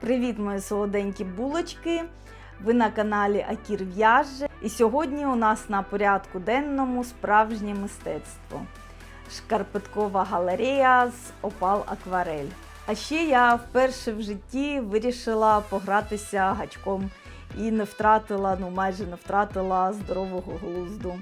Привіт, мої солоденькі булочки! Ви на каналі Акір В'яже. І сьогодні у нас на порядку денному справжнє мистецтво. Шкарпеткова галерея з опал акварель. А ще я вперше в житті вирішила погратися гачком і не втратила, ну майже не втратила здорового глузду.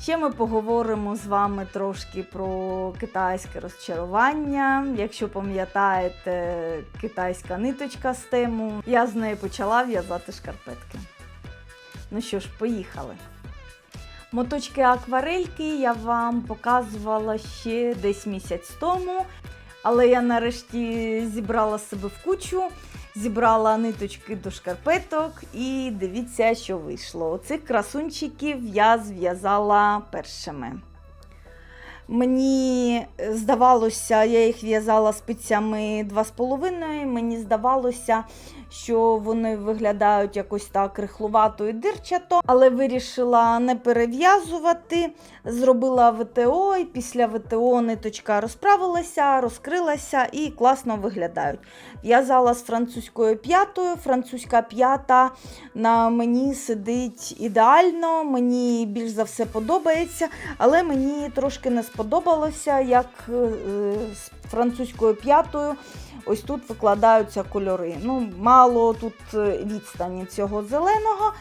Ще ми поговоримо з вами трошки про китайське розчарування. Якщо пам'ятаєте, китайська ниточка з тему, я з неї почала в'язати шкарпетки. Ну що ж, поїхали. Моточки акварельки я вам показувала ще десь місяць тому, але я нарешті зібрала себе в кучу, зібрала ниточки до шкарпеток і дивіться, що вийшло. Оцих красунчиків я зв'язала першими. Мені здавалося, я їх в'язала спицями 2,5. Мені здавалося, що вони виглядають якось так рихлувато і дирчато, але вирішила не перев'язувати. Зробила ВТО, і після ВТО ниточка розправилася, розкрилася і класно виглядають. В'язала з французькою п'ятою. Французька п'ята на мені сидить ідеально, мені більш за все подобається, але мені трошки не сподобалося, як е, з французькою п'ятою. Ось тут викладаються кольори. Ну, мало тут е, відстані цього зеленого,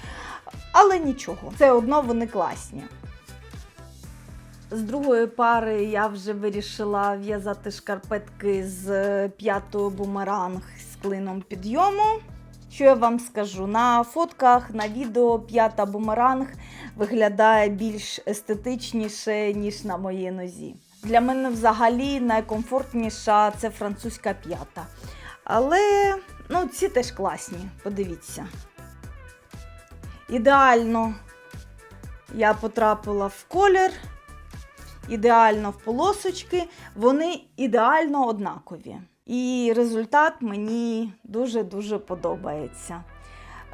але нічого. Все одно вони класні. З другої пари я вже вирішила в'язати шкарпетки з е, п'ятою бумеранг з клином підйому. Що я вам скажу? На фотках, на відео п'ята бумеранг виглядає більш естетичніше, ніж на моїй нозі. Для мене взагалі найкомфортніша це французька п'ята. Але ну, ці теж класні, подивіться. Ідеально я потрапила в колір, ідеально в полосочки, вони ідеально однакові. І результат мені дуже-дуже подобається.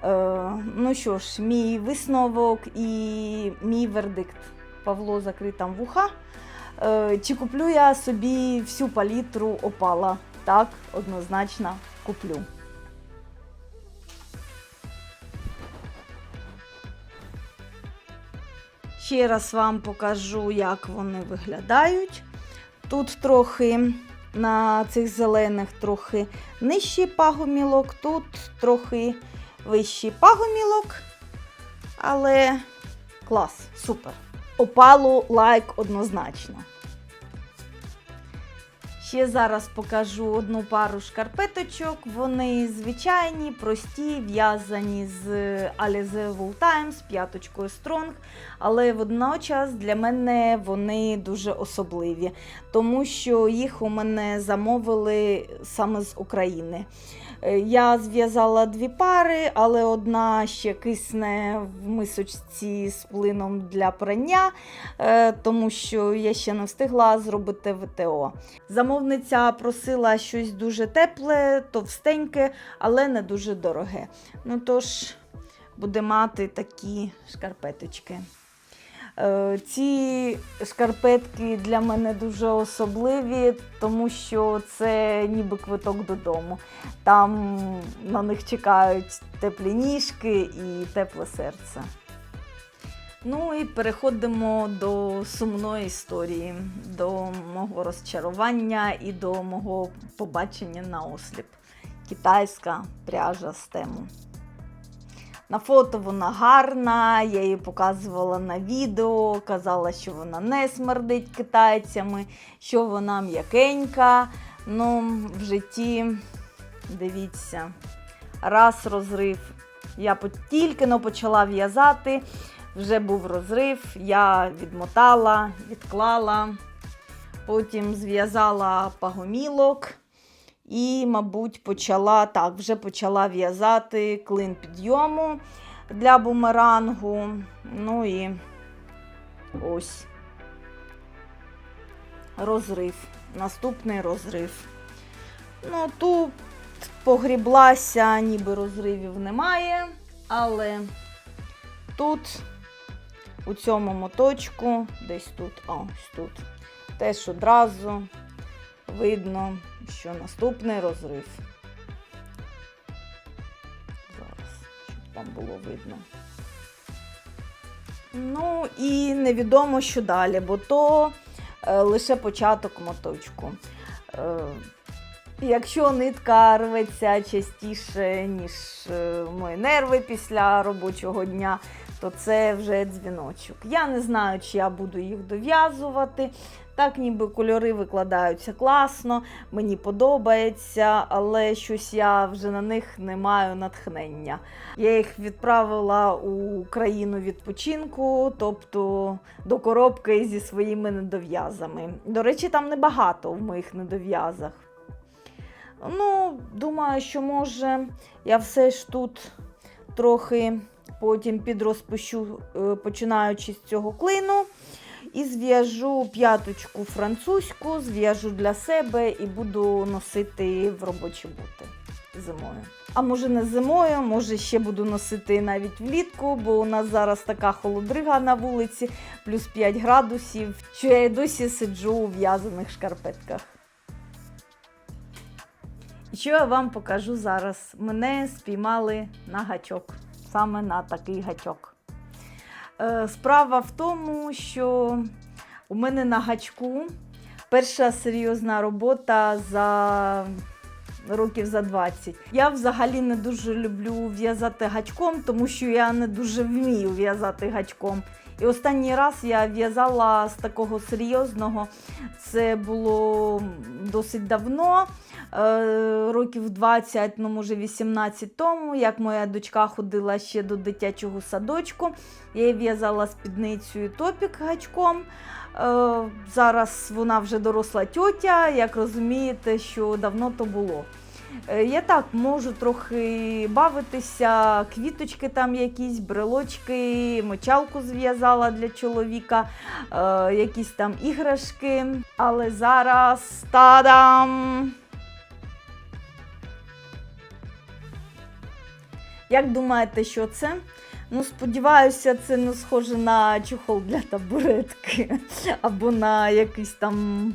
Е, ну що ж, мій висновок і мій вердикт. Павло закрий там вуха. Е, чи куплю я собі всю палітру опала? Так, однозначно куплю. Ще раз вам покажу, як вони виглядають. Тут трохи на цих зелених трохи нижчий пагомілок, тут трохи вищий пагомілок. Але клас, супер. Опалу лайк однозначно. Ще зараз покажу одну пару шкарпеточок. Вони звичайні, прості, в'язані з Alize Wool Times, п'яточкою Strong, але водночас для мене вони дуже особливі, тому що їх у мене замовили саме з України. Е, Я зв'язала дві пари, але одна ще кисне в мисочці з плином для прання, е, тому що я ще не встигла зробити ВТО. Замовниця просила щось дуже тепле, товстеньке, але не дуже дороге. Ну тож, буде мати такі шкарпеточки. Е, Ці шкарпетки для мене дуже особливі, тому що це ніби квиток додому. Там на них чекають теплі ніжки і тепле серце. Ну і переходимо до сумної історії, до мого розчарування і до мого побачення на осліп. Китайська пряжа з тему. На фото вона гарна, я її показувала на відео, казала, що вона не смердить китайцями, що вона м'якенька. Ну, в житті, дивіться, раз розрив. Я тільки но почала в'язати, вже був розрив, я відмотала, відклала, потім зв'язала пагомілок. І, мабуть, почала так, вже почала в'язати клин підйому для бумерангу. Ну і ось розрив. Наступний розрив. Ну, тут погріблася, ніби розривів немає, але тут, у цьому моточку, десь тут, ось тут, теж одразу видно, що наступний розрив. вам було видно. Ну і невідомо, що далі, бо то е, лише початок моточку. Е, якщо нитка рветься частіше, ніж е, мої нерви після робочого дня, то це вже дзвіночок. Я не знаю, чи я буду їх дов'язувати. Так, ніби кольори викладаються класно, мені подобається, але щось я вже на них не маю натхнення. Я їх відправила у країну відпочинку, тобто до коробки зі своїми недов'язами. До речі, там небагато в моїх недов'язах. Ну, думаю, що може я все ж тут трохи потім підрозпущу, е, починаючи з цього клину. І зв'яжу п'яточку французьку, зв'яжу для себе і буду носити в робочі бути зимою. А може не зимою, може ще буду носити навіть влітку, бо у нас зараз така холодрига на вулиці, плюс 5 градусів, що я й досі сиджу у в'язаних шкарпетках. І що я вам покажу зараз? Мене спіймали на гачок, саме на такий гачок. Е, Справа в тому, що у мене на гачку перша серйозна робота за років за 20. Я взагалі не дуже люблю в'язати гачком, тому що я не дуже вмію в'язати гачком. І останній раз я в'язала з такого серйозного. Це було досить давно, е, років 20, ну може 18 тому, як моя дочка ходила ще до дитячого садочку. Я їй в'язала спідницю топік гачком. Е, Зараз вона вже доросла тьотя, як розумієте, що давно то було. Е, Я так можу трохи бавитися, квіточки там якісь, брелочки, мочалку зв'язала для чоловіка, е, якісь там іграшки. Але зараз тадам! Як думаєте, що це? Ну, сподіваюся, це не схоже на чохол для табуретки або на якийсь там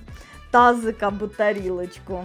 тазик або тарілочку.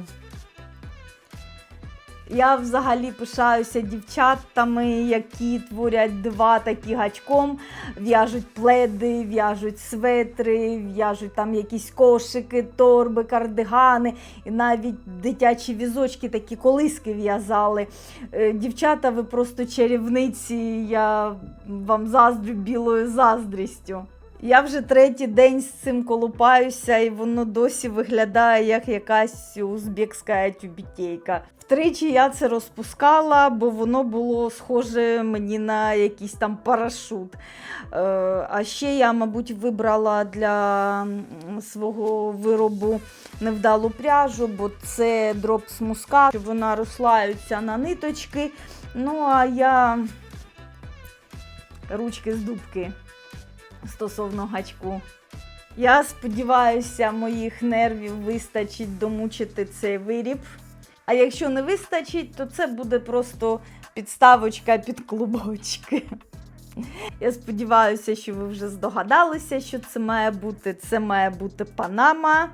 Я взагалі пишаюся дівчатами, які творять дива такі гачком, в'яжуть пледи, в'яжуть светри, в'яжуть там якісь кошики, торби, кардигани, і навіть дитячі візочки, такі колиски в'язали. Е, Дівчата, ви просто чарівниці, я вам заздрю білою заздрістю. Я вже третій день з цим колупаюся, і воно досі виглядає як якась узбекська тюбітейка. Втричі я це розпускала, бо воно було схоже мені на якийсь там парашут. Е, а ще я, мабуть, вибрала для свого виробу невдалу пряжу, бо це дроп з муска, що вона розслаюється на ниточки. Ну, а я ручки з дубки стосовно гачку. Я сподіваюся, моїх нервів вистачить домучити цей виріб. А якщо не вистачить, то це буде просто підставочка під клубочки. Я сподіваюся, що ви вже здогадалися, що це має бути. Це має бути панама.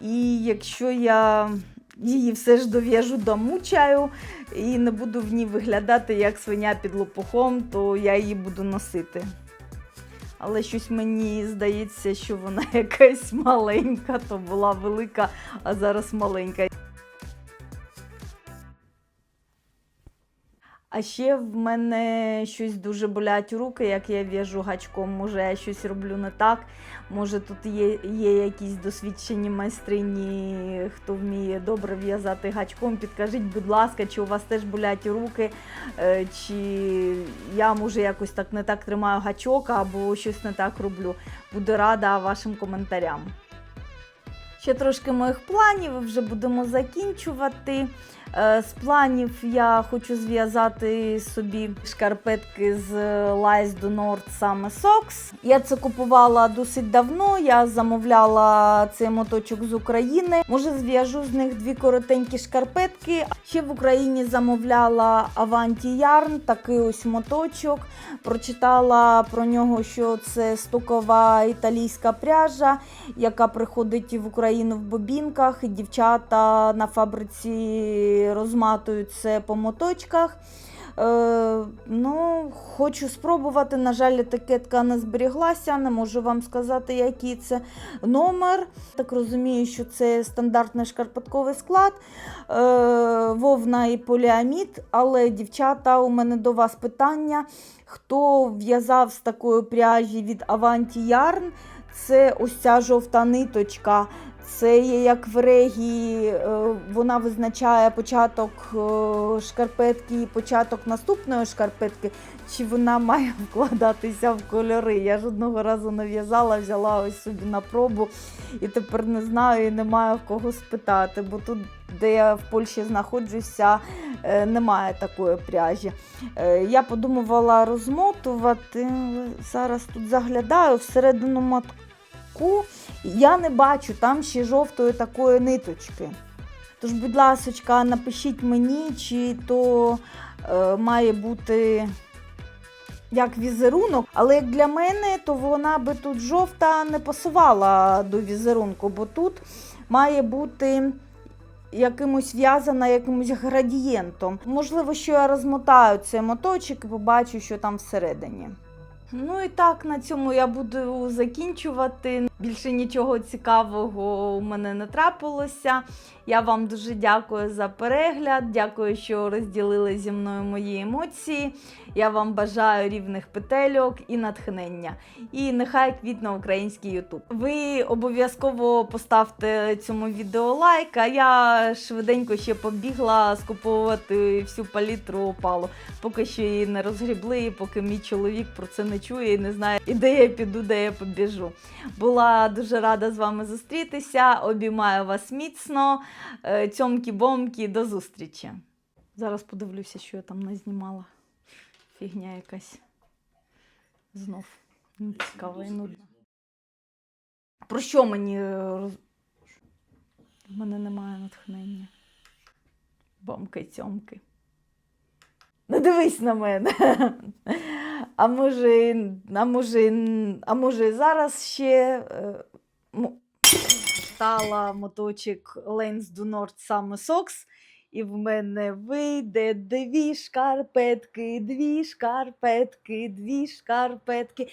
І якщо я її все ж дов'яжу домучаю і не буду в ній виглядати як свиня під лопухом, то я її буду носити. Але щось мені здається, що вона якась маленька, то була велика, а зараз маленька. А ще в мене щось дуже болять руки, як я в'яжу гачком. Може, я щось роблю не так. Може, тут є, є якісь досвідчені майстрині, хто вміє добре в'язати гачком. Підкажіть, будь ласка, чи у вас теж болять руки, е, чи я може якось так не так тримаю гачок, або щось не так роблю. Буду рада вашим коментарям. Ще трошки моїх планів, вже будемо закінчувати. Е, З планів я хочу зв'язати собі шкарпетки з Lies do Nord саме Socks. Я це купувала досить давно. Я замовляла цей моточок з України. Може, зв'яжу з них дві коротенькі шкарпетки. Ще в Україні замовляла Avanti Yarn, такий ось моточок. Прочитала про нього, що це стокова італійська пряжа, яка приходить в Україну в бобінках. Дівчата на фабриці розматують це по моточках. Е, ну, хочу спробувати. На жаль, етикетка не зберіглася, не можу вам сказати, який це номер. Так розумію, що це стандартний шкарпетковий склад, е, вовна і поліамід. Але, дівчата, у мене до вас питання: хто в'язав з такої пряжі від Yarn? Це ось ця жовта ниточка. Це є як в регії, е, вона визначає початок е, шкарпетки і початок наступної шкарпетки, чи вона має вкладатися в кольори. Я ж одного разу нав'язала, взяла ось собі на пробу і тепер не знаю і не маю в кого спитати, бо тут, де я в Польщі знаходжуся, е, немає такої пряжі. Я подумувала розмотувати, зараз тут заглядаю всередину матку. Я не бачу там ще жовтої такої ниточки. Тож, будь ласочка, напишіть мені, чи то е, має бути як візерунок, але як для мене, то вона би тут жовта не пасувала до візерунку, бо тут має бути якимось в'язана якимось градієнтом. Можливо, що я розмотаю цей моточок і побачу, що там всередині. Ну і так, на цьому я буду закінчувати. Більше нічого цікавого у мене не трапилося. Я вам дуже дякую за перегляд. Дякую, що розділили зі мною мої емоції. Я вам бажаю рівних петельок і натхнення. І нехай квітне український Ютуб. Ви обов'язково поставте цьому відео лайк, а я швиденько ще побігла скуповувати всю палітру опалу. Поки що її не розгрібли, поки мій чоловік про це не чує і не знає, і де я піду, де я побіжу. Була дуже рада з вами зустрітися. Обіймаю вас міцно. Е, Цьомкі-бомкі, до зустрічі. Зараз подивлюся, що я там не знімала. Фігня якась. Знов. Ну, Цікаво і нудно. Про що мені е, роз... В мене немає натхнення. Бомки, цьомки. Не дивись на мене. А може, а може, а може зараз ще е, стала моточок Lens do North саме Socks, і в мене вийде дві шкарпетки, дві шкарпетки, дві шкарпетки.